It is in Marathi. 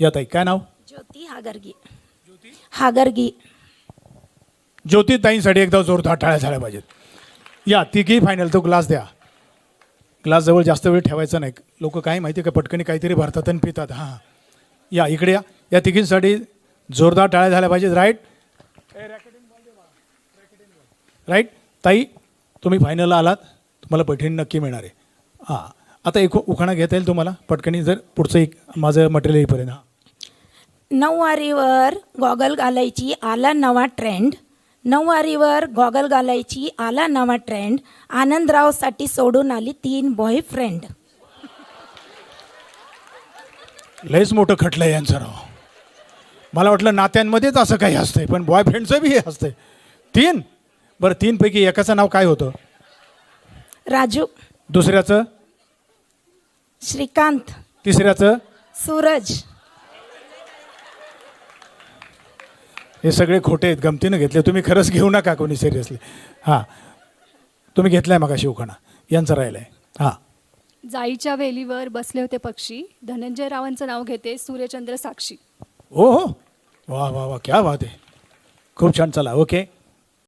या ताई काय नाव? ज्योती हागरगी. हागरगी. ज्योती ताईंसाठी एकदा जोरदार टाळ्या झाल्या पाहिजेत. या तिघी फायनल तो ग्लास द्या. ग्लास जवळ जास्त वेळ ठेवायचा नाही. लोक काय माहिती का पटकनी काहीतरी भरतात आणि पितात. हां. या इकडे या. या तिघींसाठी जोरदार टाळ्या झाल्या पाहिजेत. राईट राईट ताई तुम्ही फायनलला आलात. तुम्हाला पैठणी नक्की मिळणार आहे. हां. आता एक उखाणा घेता येईल तुम्हाला. पटकनी जर पुढचं एक माझं मटेरियल येईपर्यंत. हां. नऊवारीवर गॉगल घालायची आला नवा ट्रेंड नऊवारीवर गॉगल घालायची आला नवा ट्रेंड आनंदरावसाठी सोडून आली तीन बॉयफ्रेंड लयच मोठं खटलं आहे यांचं राव. मला वाटलं नात्यांमध्येच असं काही असतंय पण बॉयफ्रेंडचं बी हे असतंय. तीन? बरं तीनपैकी एकाचं नाव काय होतं? राजू. दुसऱ्याचं? श्रीकांत. तिसऱ्याचं? सूरज. हे सगळे खोटे आहेत गमतीनं घेतले. तुम्ही खरंच घेऊ नका कोणी सिरियसली हां. तुम्ही घेतलाय मग शिवखाना यांचं राहिलं आहे हां. जाईच्या वेलीवर बसले होते पक्षी. धनंजय रावांचं नाव घेते सूर्यचंद्र साक्षी. हो हो वा वा वा. क्या बात आहे. खूप छान. चला ओके.